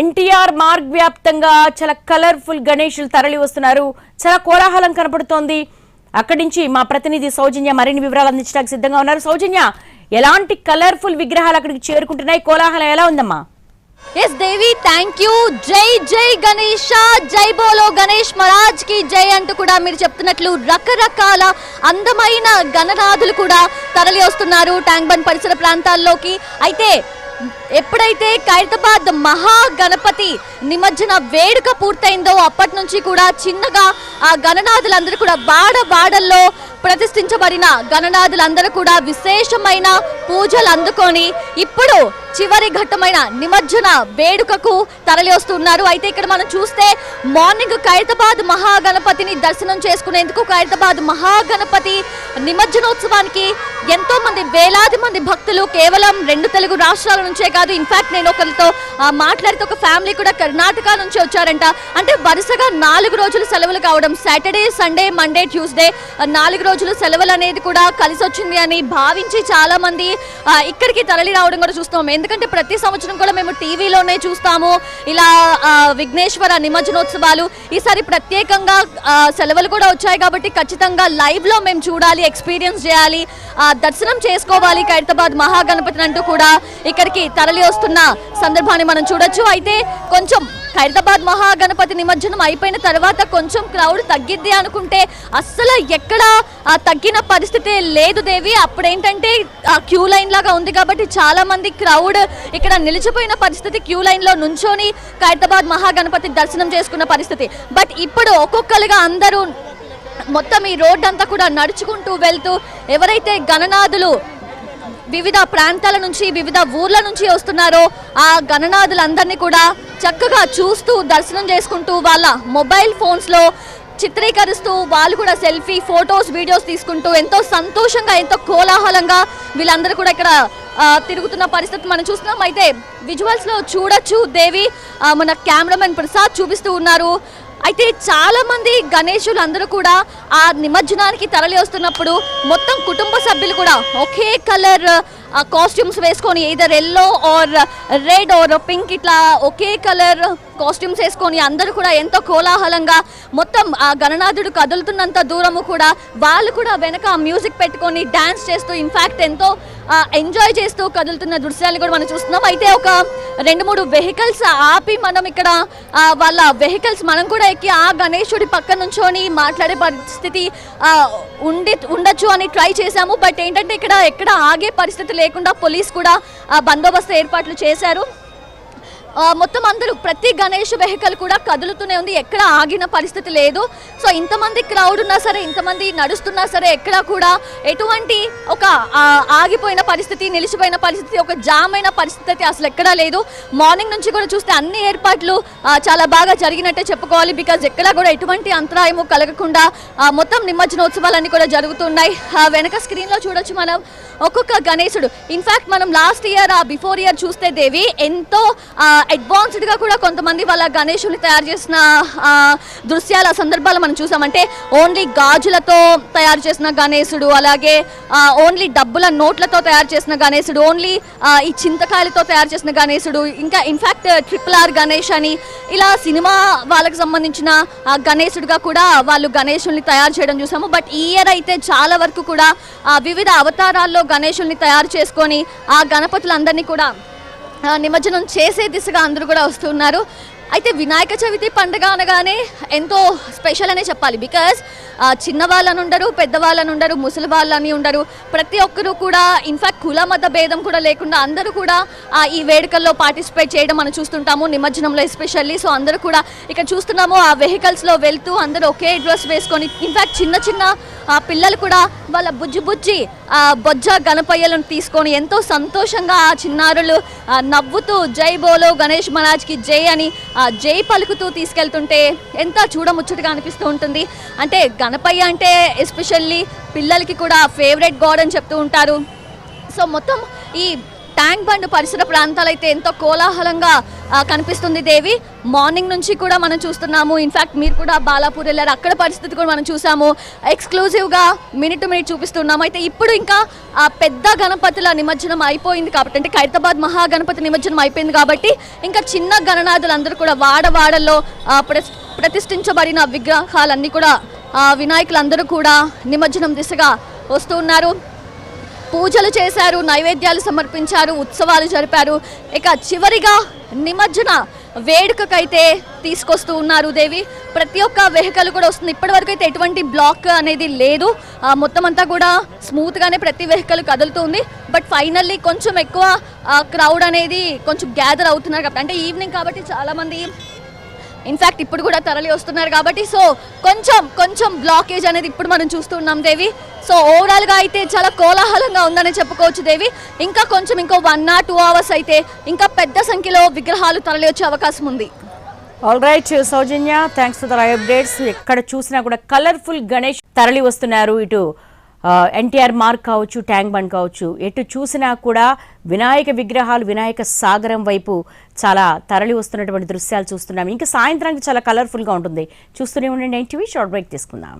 ఎన్టీఆర్ మార్గ్ వ్యాప్తంగా చాలా కలర్ఫుల్ గణేషులు తరలి వస్తున్నారు. చాలా కోలాహలం కనపడుతోంది. అక్కడి నుంచి మా ప్రతినిధి సౌజన్య మరిన్ని వివరాలు అందించడానికి సిద్ధంగా ఉన్నారు. సౌజన్య ఎలాంటి కలర్ఫుల్ విగ్రహాలు అక్కడికి చేరుకుంటున్నాయి? కోలాహలం ఎలా ఉందమ్మా? ఎస్ దేవి థ్యాంక్ యూ జై జై గణేష జై బోలో గణేష్ మహారాజ్కి జై అంటూ కూడా మీరు చెప్తున్నట్లు రకరకాల అందమైన గణనాథులు కూడా తరలి వస్తున్నారు ట్యాంక్ బండ్ పరిసర ప్రాంతాల్లోకి. అయితే ఎప్పుడైతే ఖైరతాబాద్ మహాగణపతి నిమజ్జన వేడుక పూర్తయిందో అప్పటి నుంచి కూడా చిన్నగా ఆ గణనాథులందరూ కూడా బాడ బాడల్లో ప్రతిష్ఠించబడిన గణనాథులందరూ కూడా విశేషమైన పూజలు అందుకొని ఇప్పుడు చివరి ఘట్టమైన నిమజ్జన వేడుకకు తరలి వస్తున్నారు అయితే ఇక్కడ మనం చూస్తే మార్నింగ్ ఖైరతాబాద్ మహాగణపతిని దర్శనం చేసుకునేందుకు ఖైరతాబాద్ మహాగణపతి నిమజ్జనోత్సవానికి ఎంతో మంది వేలాది మంది భక్తులు కేవలం రెండు తెలుగు రాష్ట్రాల నుంచే కాదు ఇన్ఫాక్ట్ నేను ఒకరితో మాట్లాడితే ఒక ఫ్యామిలీ కూడా కర్ణాటక నుంచి వచ్చారంట. అంటే వరుసగా నాలుగు రోజులు సెలవులు కావడం సాటర్డే సండే మండే ట్యూస్డే నాలుగు రోజులు సెలవులు అనేది కూడా కలిసి వచ్చింది అని భావించి చాలా మంది ఇక్కడికి తరలి రావడం కూడా చూస్తాం ఎందుకంటే ప్రతి సంవత్సరం కూడా మేము టీవీలోనే చూస్తాము. ఇలా విఘ్నేశ్వర నిమజ్జనోత్సవాలు. ఈసారి ప్రత్యేకంగా సెలవులు కూడా వచ్చాయి కాబట్టి ఖచ్చితంగా లైవ్లో మేము చూడాలి ఎక్స్పీరియన్స్ చేయాలి ఆ, దర్శనం చేసుకోవాలి ఖైరతాబాద్ మహాగణపతిని అంటూ కూడా ఇక్కడికి తరలి వస్తున్న సందర్భాన్ని మనం చూడొచ్చు. అయితే కొంచెం ఖైరతాబాద్ మహాగణపతి నిమజ్జనం అయిపోయిన తర్వాత కొంచెం క్రౌడ్ తగ్గిద్ది అనుకుంటే అస్సలు ఎక్కడ తగ్గిన పరిస్థితి లేదు దేవి. అప్పుడేంటంటే ఆ క్యూ లైన్ లాగా ఉంది కాబట్టి చాలా మంది క్రౌడ్ ఇక్కడ నిలిచిపోయిన పరిస్థితి క్యూ లైన్లో నుంచొని ఖైరతాబాద్ మహాగణపతి దర్శనం చేసుకున్న పరిస్థితి. బట్ ఇప్పుడు ఒక్కొక్కరుగా అందరూ మొత్తం ఈ రోడ్డంతా కూడా నడుచుకుంటూ వెళ్తూ ఎవరైతే గణనాథులు వివిధ ప్రాంతాల నుంచి వివిధ ఊర్ల నుంచి వస్తున్నారో. ఆ గణనాథులందరినీ కూడా చక్కగా చూస్తూ దర్శనం చేసుకుంటూ వాళ్ళ మొబైల్ ఫోన్స్లో చిత్రీకరిస్తూ వాళ్ళు కూడా సెల్ఫీ ఫొటోస్ వీడియోస్ తీసుకుంటూ ఎంతో సంతోషంగా ఎంతో కోలాహలంగా వీళ్ళందరూ కూడా ఇక్కడ తిరుగుతున్న పరిస్థితి మనం చూస్తున్నాం. అయితే విజువల్స్లో చూడొచ్చు దేవి. మన కెమెరామెన్ ప్రసాద్ చూపిస్తూ ఉన్నారు. అయితే చాలా మంది గణేశులు అందరూ కూడా ఆ నిమజ్జనానికి తరలి వస్తున్నప్పుడు మొత్తం కుటుంబ సభ్యులు కూడా ఒకే కలర్ కాస్ట్యూమ్స్ వేసుకొని either yellow or red or pink ఇట్లా ఒకే కలర్ కాస్ట్యూమ్స్ వేసుకొని అందరూ కూడా ఎంతో కోలాహలంగా మొత్తం ఆ గణనాథుడు కదులుతున్నంత దూరము కూడా వాళ్ళు కూడా వెనక మ్యూజిక్ పెట్టుకొని డ్యాన్స్ చేస్తూ ఇన్ఫాక్ట్ ఎంతో ఎంజాయ్ చేస్తూ కదులుతున్న దృశ్యాలు కూడా మనం చూస్తున్నాం. అయితే ఒక రెండు మూడు వెహికల్స్ ఆపి మనం ఇక్కడ వాళ్ళ వెహికల్స్ మనం కూడా ఎక్కి ఆ గణేశుడి పక్క నుంచొని మాట్లాడే పరిస్థితి ఆ, ఉండి ఉండొచ్చు అని ట్రై చేశాము. బట్ ఏంటంటే ఇక్కడ ఎక్కడ ఆగే పరిస్థితి లేకుండా పోలీస్ కూడా బందోబస్తు ఏర్పాట్లు చేశారు. మొత్తం అందరూ ప్రతి గణేష్ వెహికల్ కూడా కదులుతూనే ఉంది. ఎక్కడ ఆగిన పరిస్థితి లేదు. సో ఇంతమంది క్రౌడ్ ఉన్నా సరే ఇంతమంది నడుస్తున్నా సరే ఎక్కడ కూడా ఎటువంటి ఒక ఆగిపోయిన పరిస్థితి నిలిచిపోయిన పరిస్థితి ఒక జామ్ అయిన పరిస్థితి అయితే అసలు ఎక్కడా లేదు. మార్నింగ్ నుంచి కూడా చూస్తే అన్ని ఏర్పాట్లు చాలా బాగా జరిగినట్టే చెప్పుకోవాలి. బికాజ్ ఎక్కడ కూడా ఎటువంటి అంతరాయము కలగకుండా మొత్తం నిమజ్జనోత్సవాలన్నీ కూడా జరుగుతున్నాయి. ఆ, వెనక స్క్రీన్లో చూడొచ్చు మనం. ఒక్కొక్క గణేశుడు. ఇన్ఫాక్ట్ మనం లాస్ట్ ఇయర్ ఆ బిఫోర్ ఇయర్ చూస్తే దేవి ఎంతో అడ్వాన్స్డ్గా కూడా కొంతమంది వాళ్ళ గణేశుని తయారు చేసిన ఆ, దృశ్యాల సందర్భాలు మనం చూసామంటే ఓన్లీ గాజులతో తయారు చేసిన గణేశుడు అలాగే ఓన్లీ డబ్బుల నోట్లతో తయారు చేసిన గణేశుడు ఓన్లీ ఈ చింతకాయలతో తయారు చేసిన గణేశుడు ఇంకా ఇన్ఫాక్ట్ ట్రిపుల్ ఆర్ గణేష్ అని ఇలా సినిమా వాళ్ళకి సంబంధించిన గణేశుడిగా కూడా వాళ్ళు గణేశుల్ని తయారు చేయడం చూసాము. బట్ ఈ ఇయర్ అయితే చాలా వరకు కూడా వివిధ అవతారాల్లో గణేశుల్ని తయారు చేసుకొని ఆ గణపతులందరినీ కూడా నిమజ్జనం చేసే దిశగా అందరూ కూడా వస్తున్నారు అయితే వినాయక చవితి పండుగ అనగానే ఎంతో స్పెషల్ అనే చెప్పాలి. బికాస్ చిన్న వాళ్ళని ఉండరు పెద్దవాళ్ళని ఉండరు ముసలి వాళ్ళని ఉండరు. ప్రతి ఒక్కరూ కూడా ఇన్ఫాక్ట్ కుల మత భేదం కూడా లేకుండా అందరూ కూడా ఈ వేడుకల్లో పార్టిసిపేట్ చేయడం మనం చూస్తుంటాము నిమజ్జనంలో ఎస్పెషల్లీ సో అందరూ కూడా ఇక్కడ చూస్తున్నాము ఆ వెహికల్స్లో వెళ్తూ అందరూ ఒకే డ్రెస్ వేసుకొని ఇన్ఫాక్ట్ చిన్న చిన్న ఆ పిల్లలు కూడా వాళ్ళ బుజ్జి బుజ్జి బొజ్జ గణపయ్యలను తీసుకొని ఎంతో సంతోషంగా ఆ చిన్నారులు నవ్వుతూ జై బోలో గణేష్ మహారాజ్కి జై అని జై పలుకుతూ తీసుకెళ్తుంటే ఎంత చూడముచ్చటగా అనిపిస్తూ ఉంటుంది. అంటే గణపయ్య అంటే ఎస్పెషల్లీ పిల్లలకి కూడా ఫేవరెట్ గాడ్ అని చెప్తూ ఉంటారు. సో మొత్తం ఈ ట్యాంక్ బండ్ పరిసర ప్రాంతాలు అయితే ఎంతో కోలాహలంగా కనిపిస్తుంది దేవి. మార్నింగ్ నుంచి కూడా మనం చూస్తున్నాము. ఇన్ఫాక్ట్ మీరు కూడా బాలాపూర్ వెళ్ళారు. అక్కడ పరిస్థితి కూడా మనం చూసాము. ఎక్స్క్లూజివ్గా మినిట్ టు మినిట్ చూపిస్తున్నాము. అయితే ఇప్పుడు ఇంకా ఆ పెద్ద గణపతుల నిమజ్జనం అయిపోయింది కాబట్టి అంటే ఖైరతాబాద్ మహాగణపతి నిమజ్జనం అయిపోయింది కాబట్టి ఇంకా చిన్న గణనాథులు అందరూ కూడా వాడవాడల్లో ప్రతిష్ఠించబడిన విగ్రహాలన్నీ కూడా వినాయకులందరూ కూడా నిమజ్జనం దిశగా వస్తూ ఉన్నారు. పూజలు చేశారు నైవేద్యాలు సమర్పించారు ఉత్సవాలు జరిపారు. ఇక చివరిగా నిమజ్జన వేడుకకైతే తీసుకొస్తూ ఉన్నారు దేవి. ప్రతి ఒక్క వెహికల్ కూడా వస్తుంది. ఇప్పటివరకు అయితే ఎటువంటి బ్లాక్ అనేది లేదు. మొత్తం అంతా కూడా స్మూత్గానే ప్రతి వెహికల్ కదులుతుంది. బట్ ఫైనల్లీ కొంచెం ఎక్కువ క్రౌడ్ అనేది కొంచెం గ్యాదర్ అవుతున్నారు కాబట్టి అంటే ఈవినింగ్ కాబట్టి చాలామంది ఇన్ఫాక్ట్ ఇప్పుడు కూడా తరలి వస్తున్నారు కాబట్టి సో కొంచెం కొంచెం బ్లాకేజ్ అనేది ఇప్పుడు మనం చూస్తున్నాం దేవి. సో ఓవరాల్గా అయితే చాలా కోలాహలంగా ఉందని చెప్పుకోవచ్చు దేవి. ఇంకా కొంచెం ఇంకో వన్ ఆర్ టూ అవర్స్ అయితే ఇంకా పెద్ద సంఖ్యలో విగ్రహాలు తరలి వచ్చే అవకాశం ఉంది. All right Soujanya thanks for the updates ఎక్కడ చూసినా కూడా కలర్ఫుల్ గణేష్ తరలి వస్తున్నారు. ఇటు ఎన్టీఆర్ మార్క్ కావచ్చు ట్యాంక్ బండ్ కావచ్చు ఎటు చూసినా కూడా వినాయక విగ్రహాలు వినాయక సాగరం వైపు చాలా తరలి వస్తున్నటువంటి దృశ్యాలు చూస్తున్నాం. ఇంకా సాయంత్రానికి చాలా కలర్ఫుల్గా ఉంటుంది. చూస్తూనే ఉండండి ఎన్టీవీ షార్ట్ బ్రేక్ తీసుకుందాం.